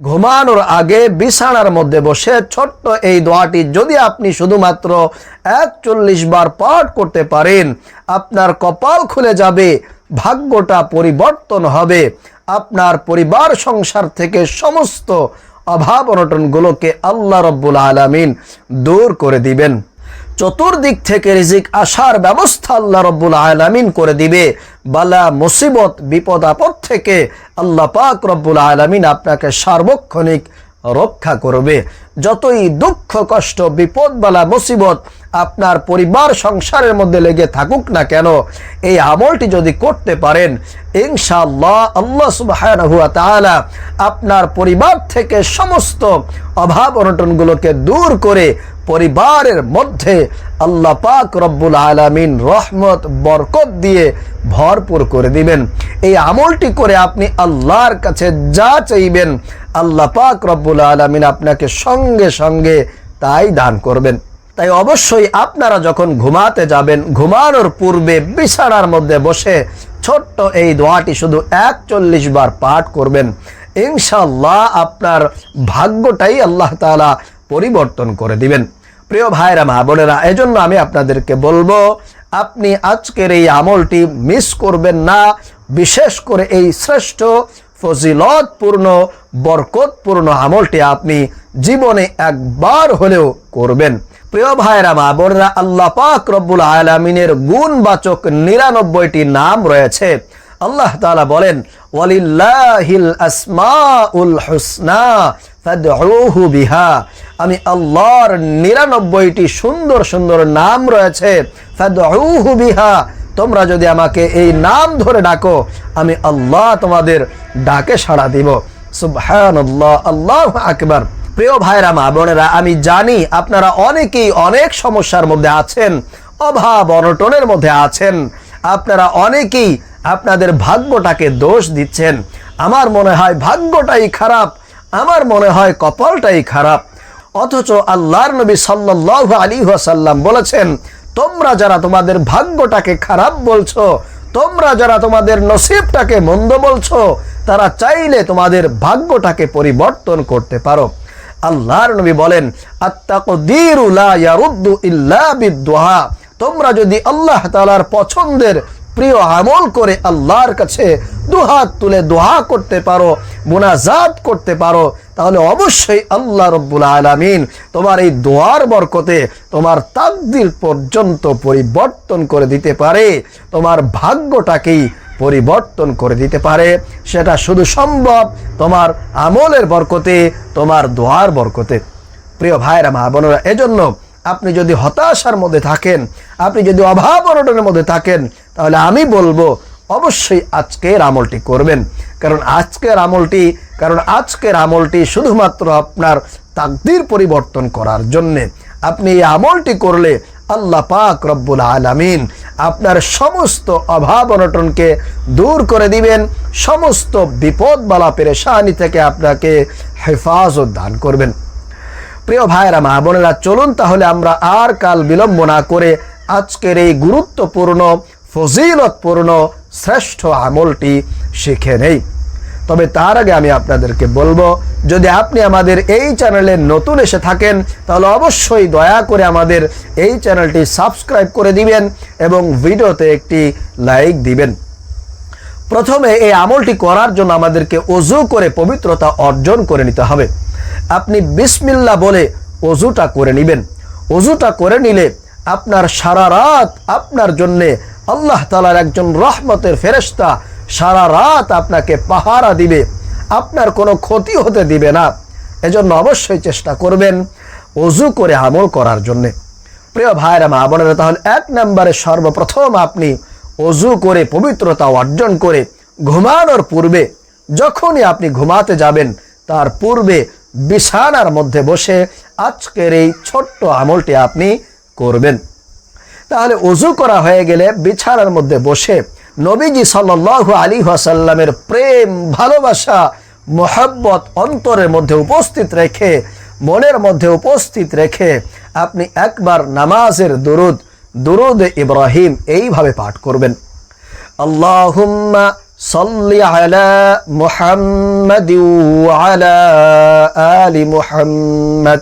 ঘুমানোর আগে বিছানার মধ্যে বসে ছোট্ট এই দোয়াটি যদি আপনি শুধুমাত্র একচল্লিশ বার পাঠ করতে পারেন, আপনার কপাল খুলে যাবে, ভাগ্যটা পরিবর্তন হবে। আপনার পরিবার, সংসার থেকে সমস্ত অভাব অনটনগুলোকে আল্লাহ রব্বুল আলমিন দূর করে দিবেন। চতুর্দিক থেকে রিজিক আসার ব্যবস্থা আল্লাহ রব্বুল আলামিন করে দিবে। বালা, মুসিবত, বিপদ, আপদ থেকে আল্লাহ পাক রব্বুল আলামিন আপনাকে সার্বক্ষণিক রক্ষা করবে। যতই দুঃখ, কষ্ট, বিপদ বালা মুসিবত আপনার পরিবার, সংসারের মধ্যে লেগে থাকুক না কেন, এই আমলটি যদি করতে পারেন, ইনশাআল্লাহ আল্লাহ সুবহানাহু ওয়া তাআলা আপনার পরিবার থেকে সমস্ত অভাব অনটনগুলোকে দূর করে পরিবারের মধ্যে আল্লাহ পাক রব্বুল আলামিন রহমত, বরকত দিয়ে ভরপুর করে দিবেন। এই আমলটি করে আপনি আল্লাহর কাছে যা চাইবেন আল্লাহ পাক রব্বুল আলামিন আপনাকে সঙ্গে সঙ্গে তাই দান করবেন। তাই অবশ্যই আপনারা যখন ঘুমাতে যাবেন, ঘুমানোর পূর্বে বিছানার মধ্যে বসে ছোট্ট এই দোয়াটি শুধু একচল্লিশ বার পাঠ করবেন। ইনশাল্লাহ আপনার ভাগ্যটাই আল্লাহ তাআলা পরিবর্তন করে দিবেন। প্রিয় ভাইরা, মা বোনেরা, এজন্য আমি আপনাদেরকে বলব, আপনি আজকের এই আমলটি মিস করবেন না। বিশেষ করে এই শ্রেষ্ঠ ফজিলতপূর্ণ, বরকতপূর্ণ আমলটি আপনি জীবনে একবার হলেও করবেন। প্রিয় ভাইরা মা বোনেরা, আল্লাহ পাক রব্বুল আলমিনের গুণবাচক নিরানব্বইটি নাম রয়েছে। আল্লাহ তাআলা বলেন, ওয়ালিল্লাহিল আসমাউল হুসনা, ফাদউহু বিহা। আমি আল্লাহর নিরানব্বইটি সুন্দর সুন্দর নাম রয়েছে, ফাদউহু বিহা। তোমরা যদি আমাকে এই নাম ধরে ডাকো, আমি আল্লাহ তোমাদের ডাকে সাড়া দিব। সুবহানাল্লাহ, আল্লাহু আকবার। প্রিয় ভাইরা, মা বোনেরা, আমি জানি আপনারা অনেকেই অনেক সমস্যার মধ্যে আছেন, অভাব, অনটনের মধ্যে আছেন। আপনারা অনেকেই আপনাদের ভাগ্যটাকে দোষ দিচ্ছেন। আমার মনে হয় ভাগ্যটাই খারাপ, আমার মনে হয় কপালটাই খারাপ। অথচ আল্লাহর নবী সাল্লাল্লাহু আলী ওয়াসাল্লাম বলেছেন তোমরা যারা তোমাদের ভাগ্যটাকে খারাপ বলছো, তোমরা যারা তোমাদের নসিবটাকে মন্দ বলছো, তারা চাইলে তোমাদের ভাগ্যটাকে পরিবর্তন করতে পারো। আল্লাহর নবী বলেন ইয়ারুদ্দু ইল্লা বিদ্দুহা। তোমরা যদি আল্লাহ তাআলার পছন্দের প্রিয় আমল করে আল্লাহর কাছে দুহাত তুলে দোহা করতে পারো, মোনাজাত করতে পারো, তাহলে অবশ্যই আল্লাহ রব্বুল আলামিন তোমার এই দোয়ার বরকতে তোমার তাকদির পর্যন্ত পরিবর্তন করে দিতে পারে, তোমার ভাগ্যটাকেই পরিবর্তন করে দিতে পারে। সেটা শুধু সম্ভব তোমার আমলের বরকতে, তোমার দোয়ার বরকতে। প্রিয় ভাইরা মা বোনেরা, এজন্য আপনি যদি হতাশার মধ্যে থাকেন আপনি যদি অভাব অনটনের মধ্যে থাকেন, তাহলে আমি বলব, অবশ্যই আজকের আমলটি করবেন। কারণ আজকের আমলটি, কারণ আজকের আমলটি শুধুমাত্র আপনার তাকদির পরিবর্তন করার জন্যে। আপনি এই আমলটি করলে আল্লাহ পাক রব্বুল আলামিন আপনার সমস্ত অভাব অনটনকে দূর করে দিবেন, সমস্ত বিপদ বালা পেরেশানি থেকে আপনাকে হেফাজত দান করবেন। প্রিয় ভাইরা মা বোনেরা, চলুন তাহলে আমরা আর কাল বিলম্ব না করে আজকের এই গুরুত্বপূর্ণ, ফজিলতপূর্ণ, শ্রেষ্ঠ আমলটি শিখে নেই। তবে তার আগে আমি আপনাদেরকে বলব, যদি আপনি আমাদের এই চ্যানেলে নতুন এসে থাকেন, তাহলে অবশ্যই দয়া করে আমাদের এই চ্যানেলটি সাবস্ক্রাইব করে দিবেন এবং ভিডিওতে একটি লাইক দিবেন। প্রথমে এই আমলটি করার জন্য আমাদেরকে অজু করে পবিত্রতা অর্জন করে নিতে হবে। আপনি বিসমিল্লা বলে অজুটা করে নেবেন। অজুটা করে নিলে আপনার সারা রাত আপনার জন্যে আল্লাহ তালার একজন রহমতের ফেরেস্তা সারা রাত আপনাকে পাহারা দিবে, আপনার কোনো ক্ষতি হতে দিবে না। এজন্য অবশ্যই চেষ্টা করবেন অজু করে আমল করার জন্যে। প্রিয় ভাইরা, মা বোনেরা, তাহলে এক নম্বরে সর্বপ্রথম আপনি অজু করে পবিত্রতা অর্জন করে ঘুমানোর পূর্বে যখনই আপনি ঘুমাতে যাবেন, তার পূর্বে বিছানার মধ্যে বসে আজকের এই ছোট্ট আমলটি আপনি করবেন তাহলে অজু করা হয়ে গেলে বিছানার মধ্যে বসে নবীজি সাল্লাল্লাহু আলী ওয়াসাল্লামের প্রেম ভালোবাসা মোহাব্বত অন্তরের মধ্যে উপস্থিত রেখে মনের মধ্যে উপস্থিত রেখে আপনি একবার নামাজের দুরুদ দুরুদ ইব্রাহিম এইভাবে পাঠ করবেন আল্লাহুম্মা صل على محمد وعلى آل محمد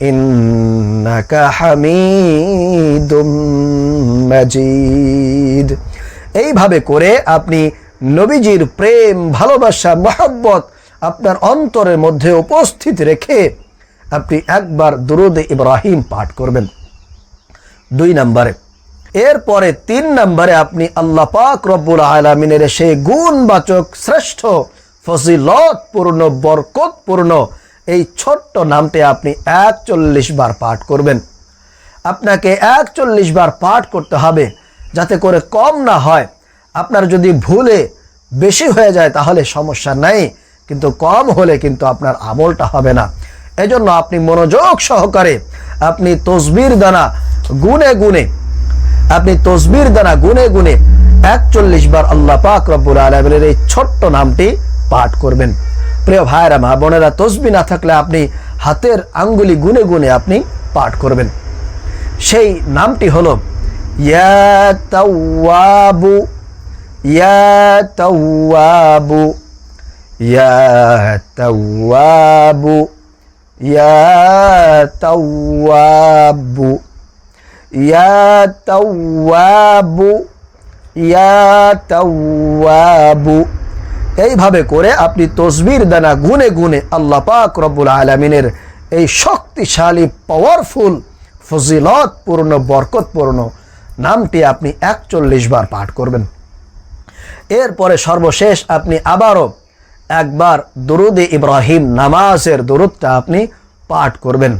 ইন্নাকা হামিদুম এইভাবে করে আপনি নবীজির প্রেম, ভালোবাসা, মহব্বত আপনার অন্তরের মধ্যে উপস্থিত রেখে আপনি একবার দুরুদে ইব্রাহিম পাঠ করবেন। দুই নম্বরে, এরপরে তিন নম্বরে আপনি আল্লাহ পাক রব্বুল আলমিনের সেই গুণবাচক, শ্রেষ্ঠ, ফজিলতপূর্ণ, বরকতপূর্ণ এই ছোট্ট নামটি আপনি একচল্লিশ বার পাঠ করবেন। আপনাকে একচল্লিশ বার পাঠ করতে হবে যাতে করে কম না হয়। আপনার যদি ভুলে বেশি হয়ে যায় তাহলে সমস্যা নাই, কিন্তু কম হলে কিন্তু আপনার আমলটা হবে না। এজন্য আপনি মনোযোগ সহকারে আপনি তসবির দানা গুনে গুনে, আপনি তসবির দানা গুনে গুনে একচল্লিশ বার আল্লাহ পাক রব্বুল আলমের এই ছোট্ট নামটি পাঠ করবেন। প্রিয় ভাইরা মা বোনেরা, তসবি না থাকলে আপনি হাতের আঙ্গুলি গুনে গুনে আপনি পাঠ করবেন। সেই নামটি হলো ইয়া তাওয়াবু ইয়া তাওয়াবু ইয়া তাওয়াবু। এইভাবে করে আপনি তসবির দানা গুনে গুনে আল্লাহ পাক রব্বুল আলমিনের এই শক্তিশালী পাওয়ারফুল ফজিলত ফজিলতপূর্ণ, বরকতপূর্ণ নামটি আপনি একচল্লিশ বার পাঠ করবেন। এরপরে সর্বশেষ আপনি আবারও একবার দরুদে ইব্রাহিম নামাজের দরুদটা আপনি পাঠ করবেন।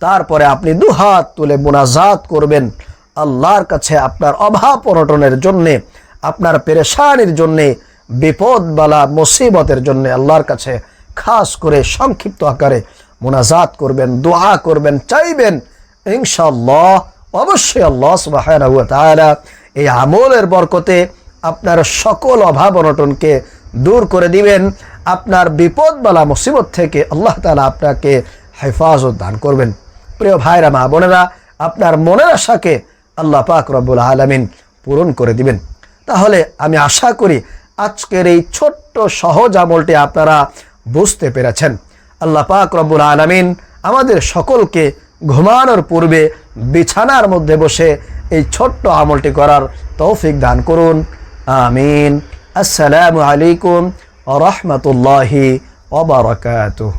তারপরে আপনি দুহাত তুলে মোনাজাত করবেন। আল্লাহর কাছে আপনার অভাব অনটনের জন্যে, আপনার পেরেশানির জন্যে বিপদ বালা মুসিবতের জন্য আল্লাহর কাছে খাস করে সংক্ষিপ্ত আকারে মোনাজাত করবেন, দোয়া করবেন, চাইবেন। ইনশাল্লাহ অবশ্যই আল্লাহ সুবাহ এই আমলের বরকতে আপনার সকল অভাব অনটনকে দূর করে দিবেন। আপনার বিপদ বালা মুসিবত থেকে আল্লাহ তালা আপনাকে হেফাজত দান করবেন। প্রিয় ভাইরা, মা বোনেরা, আপনার মনের আশাকে আল্লাহ পাক রব্বুল আলমিন পূরণ করে দিবেন। তাহলে আমি আশা করি আজকের এই ছোট্ট সহজ আমলটি আপনারা বুঝতে পেরেছেন। আল্লাহ পাক রব্বুল আলমিন আমাদের সকলকে ঘুমানোর পূর্বে বিছানার মধ্যে বসে এই ছোট্ট আমলটি করার তৌফিক দান করুন। আমিন। আসসালামু আলাইকুম রহমতুল্লাহি ওবরাকাতুহ